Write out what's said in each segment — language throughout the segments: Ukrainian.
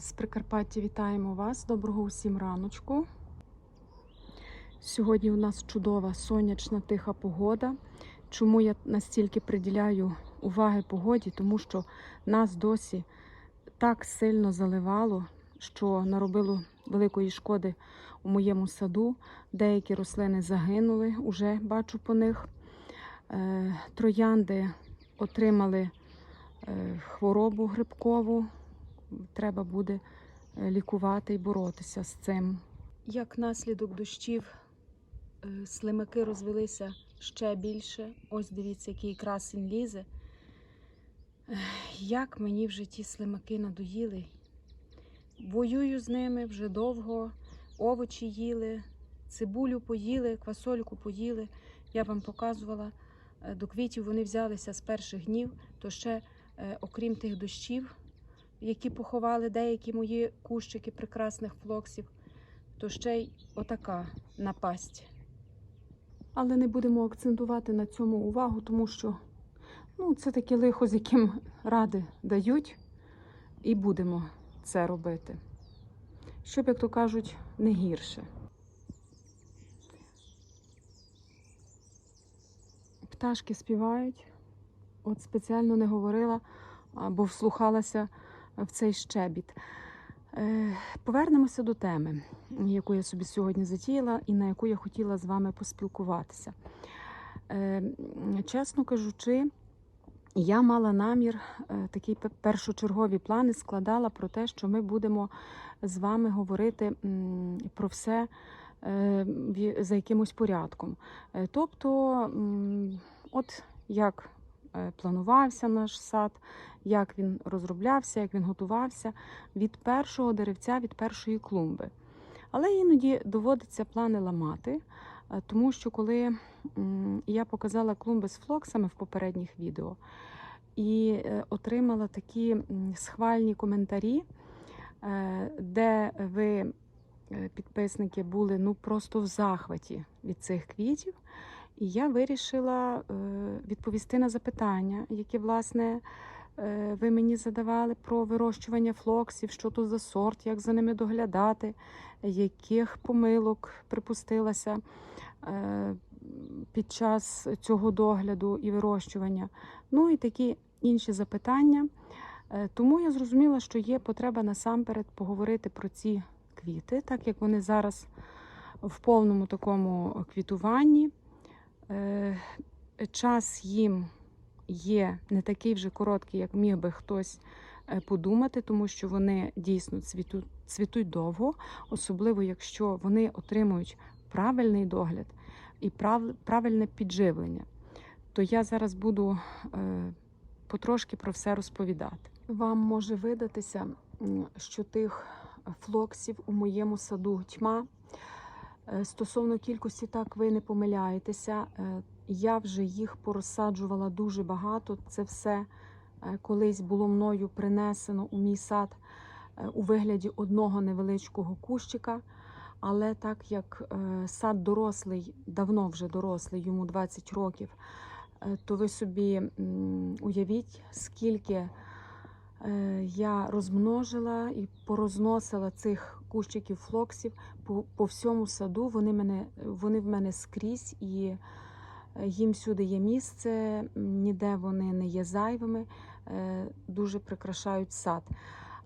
З Прикарпаття вітаємо вас. Доброго усім раночку. Сьогодні у нас чудова сонячна тиха погода. Чому я настільки приділяю уваги погоді? Тому що нас досі так сильно заливало, що наробило великої шкоди у моєму саду. Деякі рослини загинули, уже бачу по них. Е, Троянди отримали е, хворобу грибкову. Треба буде е, лікувати і боротися з цим. Як наслідок дощів, е, слимаки розвелися ще більше. Ось дивіться, який красень лізе. Як мені вже ті слимаки надоїли. Воюю з ними вже довго, овочі їли, цибулю поїли, квасольку поїли. Я вам показувала. Е, До квітів вони взялися з перших днів, то ще, окрім тих дощів, які поховали деякі мої кущики прекрасних флоксів, то ще й отака напасть. Але не будемо акцентувати на цьому увагу, тому що ну, це таке лихо, з яким ради дають, і будемо це робити. Щоб, як то кажуть, не гірше. Пташки співають. От спеціально не говорила, бо вслухалася в цей щебіт. Е, Повернемося до теми, яку я собі сьогодні затіяла і на яку я хотіла з вами поспілкуватися. Е, Чесно кажучи, я мала намір, е, такі першочергові плани складала про те, що ми будемо з вами говорити про все за якимось порядком. Тобто, от як планувався наш сад, як він розроблявся, як він готувався від першого деревця, від першої клумби. Але іноді доводиться плани ламати, е, тому що коли я показала клумби з флоксами в попередніх відео і е, отримала такі схвальні коментарі, е, де ви, е, підписники, були ну просто в захваті від цих квітів. І я вирішила е, відповісти на запитання, які, власне, е, ви мені задавали про вирощування флоксів, що то за сорт, як за ними доглядати, яких помилок припустилася е, під час цього догляду і вирощування. Ну і такі інші запитання. Тому я зрозуміла, що є потреба насамперед поговорити про ці квіти, так як вони зараз в повному такому квітуванні. Е, Час їм є не такий вже короткий, як міг би хтось е, подумати, тому що вони дійсно цвітуть, цвітуть довго, особливо якщо вони отримують правильний догляд і прав, правильне підживлення. То я зараз буду е, потрошки про все розповідати. Вам може видатися, що тих флоксів у моєму саду тьма. Е, Стосовно кількості, так ви не помиляєтеся. Е, Я вже їх порозсаджувала дуже багато. Це все е, колись було мною принесено у мій сад у вигляді одного невеличкого кущика. Але так як сад дорослий, давно вже дорослий, йому 20 років, то ви собі уявіть, скільки я розмножила і порозносила цих кущиків флоксів по, по всьому саду. Вони, мене, вони в мене скрізь і е, їм всюди є місце, ніде вони не є зайвими, е, дуже прикрашають сад.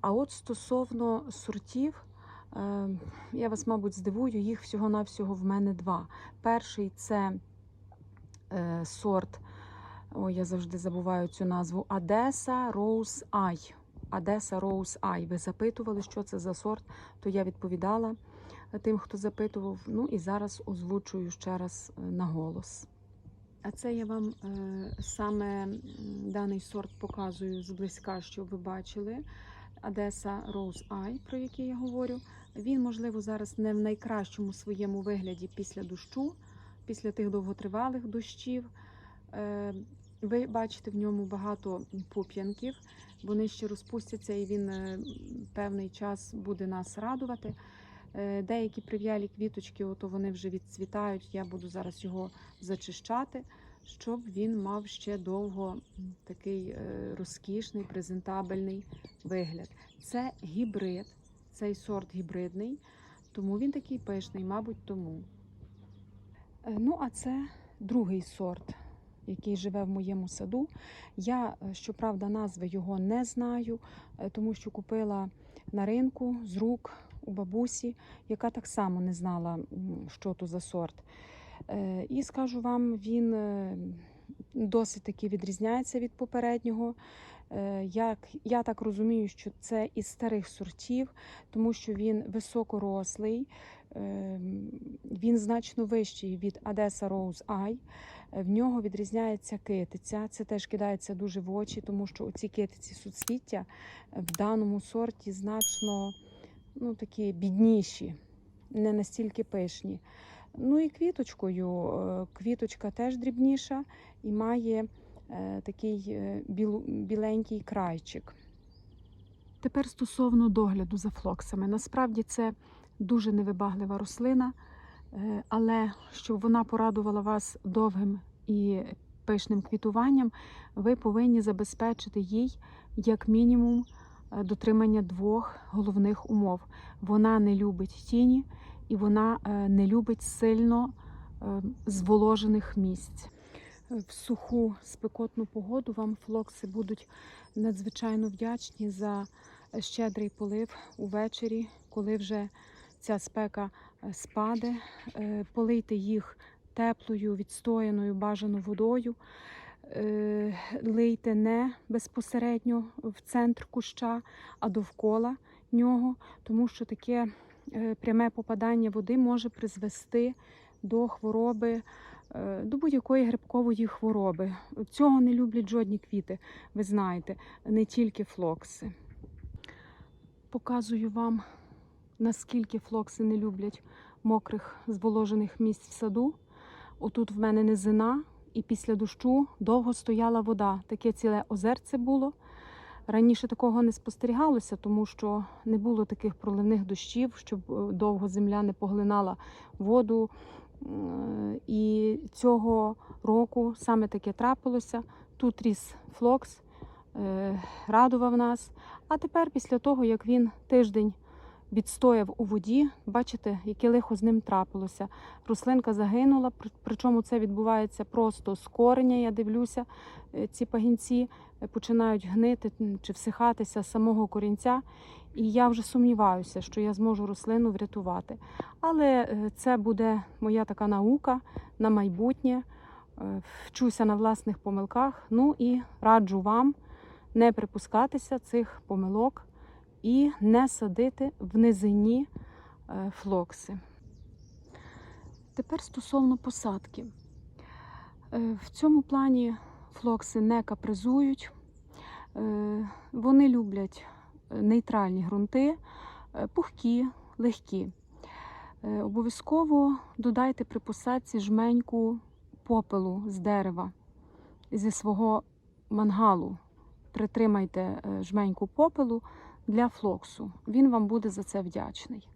А от стосовно сортів, е, я вас, мабуть, здивую, їх всього-навсього в мене два. Перший це сорт, ой, я завжди забуваю цю назву Одеса Rose Eye. Одеса Rose Eye. Ви запитували, що це за сорт, то я відповідала тим, хто запитував. Ну і зараз озвучую ще раз е, на голос. А це я вам е, саме даний сорт показую зблизька, щоб ви бачили. Одеса Rose Eye, про який я говорю. Він, можливо, зараз не в найкращому своєму вигляді після дощу, після тих довготривалих дощів. Ви бачите в ньому багато пуп'янків. Вони ще розпустяться, і він е, певний час буде нас радувати. Е, Деякі прив'ялі квіточки, ото вони вже відцвітають. Я буду зараз його зачищати. щоб він мав ще довго такий е, розкішний, презентабельний вигляд. Це гібрид, цей сорт гібридний, тому він такий пишний, мабуть, тому. Ну, а це другий сорт, який живе в моєму саду. Я, е, щоправда, назви його не знаю, е, тому що купила на ринку з рук у бабусі, яка так само не знала, що то за сорт. Е, І скажу вам, він досить таки відрізняється від попереднього. Е, Як я так розумію, що це із старих сортів, тому що він високорослий, ем, він значно вищий від Одеса Rose Eye. Е, В нього відрізняється китиця. Це теж кидається дуже в очі, тому що оці китиці суцвіття в даному сорті значно ну, такі бідніші, не настільки пишні. Ну і квіточкою. е, Квіточка теж дрібніша і має е, такий е, біленький крайчик. Тепер стосовно догляду за флоксами. Насправді це дуже невибаглива рослина, е, але щоб вона порадувала вас довгим і пишним квітуванням, ви повинні забезпечити їй як мінімум е, дотримання двох головних умов. Вона не любить тіні і вона е, не любить сильно е, зволожених місць. Е, В суху спекотну погоду вам флокси будуть надзвичайно вдячні за щедрий полив увечері, коли вже ця спека е, спаде. Е, Полийте їх теплою, відстояною, бажано водою. Лийте не безпосередньо в центр куща, а довкола нього, тому що таке пряме попадання води може призвести до хвороби, до будь-якої грибкової хвороби. Цього не люблять жодні квіти, ви знаєте, не тільки флокси. Показую вам, наскільки флокси не люблять мокрих зволожених місць в саду. Отут в мене низина, і після дощу довго стояла вода. Таке ціле озерце було. Раніше такого не спостерігалося, тому що не було таких проливних дощів, щоб е, довго земля не поглинала воду. І цього року саме таке трапилося. Тут ріс флокс, е, радував нас. А тепер, після того, як він тиждень відстояв у воді, бачите, яке лихо з ним трапилося. Рослинка загинула, причому це відбувається просто з кореня. Я дивлюся, е, ці пагінці е, починають гнити чи всихатися з самого корінця. І я вже сумніваюся, що я зможу рослину врятувати. Але е, це буде моя така наука на майбутнє. Вчуся на власних помилках. Ну і раджу вам не припускатися цих помилок і не садити в низині е, флокси. Тепер стосовно посадки. Е, В цьому плані флокси не капризують, Е, вони люблять нейтральні ґрунти, пухкі, легкі. Обов'язково додайте при посадці жменьку попелу з дерева зі свого мангалу. Притримайте жменьку попелу для флоксу. Він вам буде за це вдячний.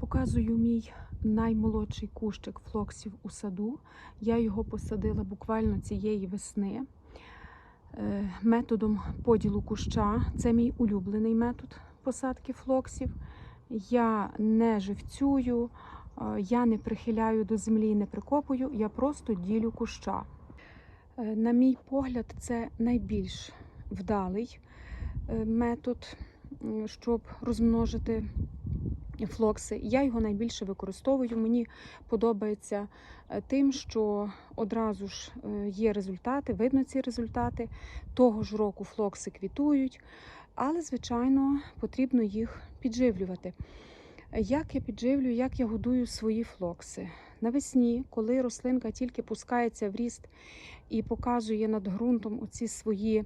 Показую мій наймолодший кущик флоксів у саду. Я його посадила буквально цієї весни е, методом поділу куща. Це мій улюблений метод посадки флоксів. Я не живцюю, е, я не прихиляю до землі, не прикопую, я просто ділю куща. Е, На мій погляд, це найбільш вдалий метод, щоб розмножити флокси. Я його найбільше використовую. Мені подобається е, тим, що одразу ж е, є результати, видно ці результати. Того ж року флокси квітують, але, звичайно, потрібно їх підживлювати. Як я підживлюю, як я годую свої флокси? Навесні, коли рослинка тільки пускається в ріст і показує над ґрунтом оці свої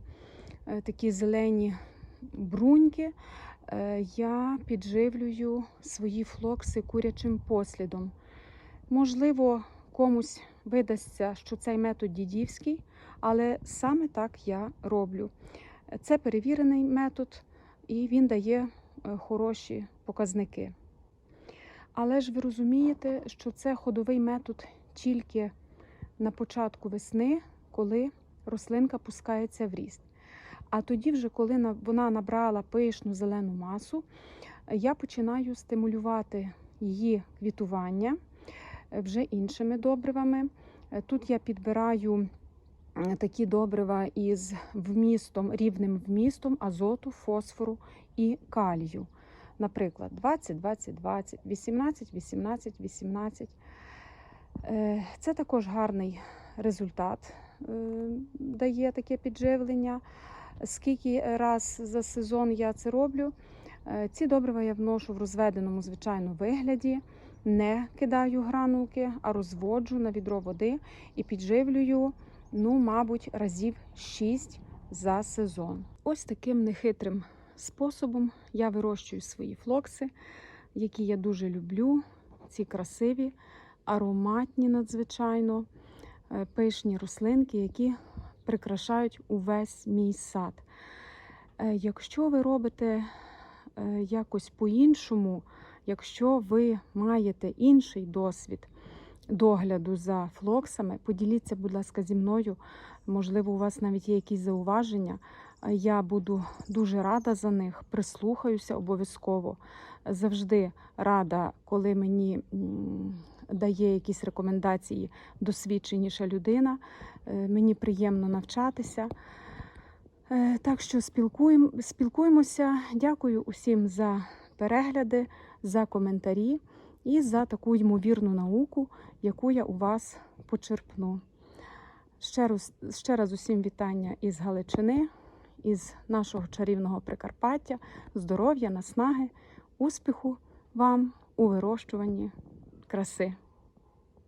е, такі зелені бруньки, е, я підживлюю свої флокси курячим послідом. Можливо, комусь видасться, що цей метод дідівський, але саме так я роблю. Це перевірений метод, і він дає е, хороші показники. Але ж ви розумієте, що це ходовий метод тільки на початку весни, коли рослинка пускається в ріст. А тоді, вже коли вона набрала пишну зелену масу, я починаю стимулювати її квітування е, вже іншими добривами. Е, Тут я підбираю такі добрива із вмістом, рівним вмістом азоту, фосфору і калію. Наприклад, 20, 20, 20, 18, 18, 18. Е, Це також гарний результат е, дає таке підживлення. Скільки раз за сезон я це роблю? Е, Ці добрива я вношу в розведеному звичайно вигляді, не кидаю гранулки, а розводжу на відро води і підживлюю, ну, мабуть, разів 6 за сезон. Ось таким нехитрим способом я вирощую свої флокси, які я дуже люблю. Ці красиві, ароматні надзвичайно, е, пишні рослинки, які прикрашають увесь мій сад. Е, Якщо ви робите е, якось по-іншому, якщо ви маєте інший досвід догляду за флоксами, поділіться, будь ласка, зі мною. Можливо, у вас навіть є якісь зауваження. Е, Я буду дуже рада за них, прислухаюся обов'язково. Завжди рада, коли мені дає якісь рекомендації досвідченіша людина. Е, Мені приємно навчатися. Е, Так що спілкуємо, спілкуємося. Дякую усім за перегляди, за коментарі і за таку ймовірну науку, яку я у вас почерпну. Ще раз, ще раз усім вітання із Галичини, із нашого чарівного Прикарпаття, здоров'я, наснаги, успіху вам у вирощуванні краси.